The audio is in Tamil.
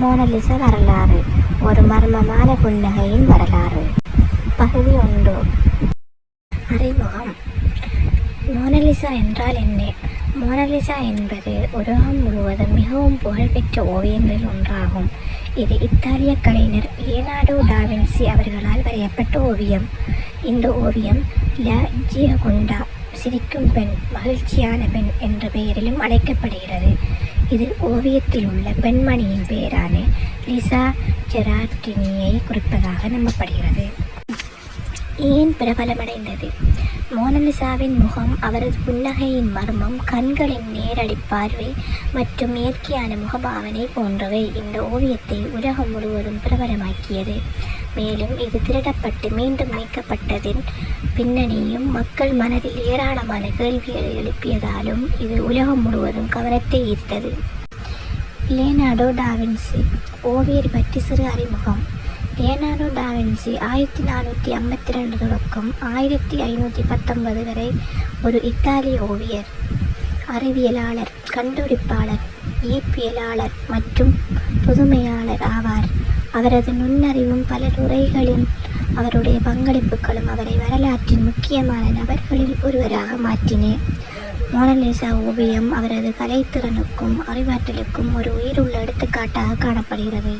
மோனலிச வரலாறு ஒரு மர்மமான புன்னகையின் வரலாறு. பகுதி ஒன்று. அறிமுகம் மோனலிசா என்றால் என்ன? மோனலிசா என்பது உலகம் முழுவதும் மிகவும் புகழ்பெற்ற ஓவியங்களில் ஒன்றாகும். இது இத்தாலிய கலைஞர் லியனார்டோ டாவின்சி அவர்களால் வரையப்பட்ட ஓவியம். இந்த ஓவியம் ல ஜியகொண்டா சிரிக்கும் பெண் மகிழ்ச்சியான பெண் என்ற பெயரிலும் அழைக்கப்படுகிறது. இது ஓவியத்தில் உள்ள பெண்மணியின் பெயரான லிசா ஜெராட்டினியை குறிப்பதாக நம்பப்படுகிறது. ஏன் பிரபலமடைந்தது? மோனலிசாவின் முகம் அவரது புன்னகையின் மர்மம் கண்களின் நேரடி பார்வை மற்றும் இயற்கையான முகபாவனை போன்றவை இந்த ஓவியத்தை உலகம் முழுவதும் பிரபலமாக்கியது. மேலும் இது திருடப்பட்டு மீண்டும் மீட்கப்பட்டதின் பின்னணியும் மக்கள் மனதில் ஏராளமான கேள்விகளை எழுப்பியதாலும் இது உலகம் முழுவதும் கவனத்தை ஈர்த்தது. லியனார்டோ டாவின்சி ஓவியர் பற்றி சிறு அறிமுகம். லியனார்டோ டாவின்சி ஆயிரத்தி நானூற்றி ஐம்பத்தி ரெண்டு தொடக்கம் ஆயிரத்தி ஐநூற்றி பத்தொன்பது வரை ஒரு இத்தாலிய ஓவியர் அறிவியலாளர் கண்டுபிடிப்பாளர் இயற்பியலாளர் மற்றும் புதுமையாளர் ஆவார். அவரது நுண்ணறிவும் பல துறைகளின் அவருடைய பங்களிப்புகளும் அவரை வரலாற்றின் முக்கியமான நபர்களில் ஒருவராக மாற்றின. மோனலிசா ஓவியம் அவரது கலைத்திறனுக்கும் அறிவாற்றலுக்கும் ஒரு உயிருள்ள எடுத்துக்காட்டாக காணப்படுகிறது.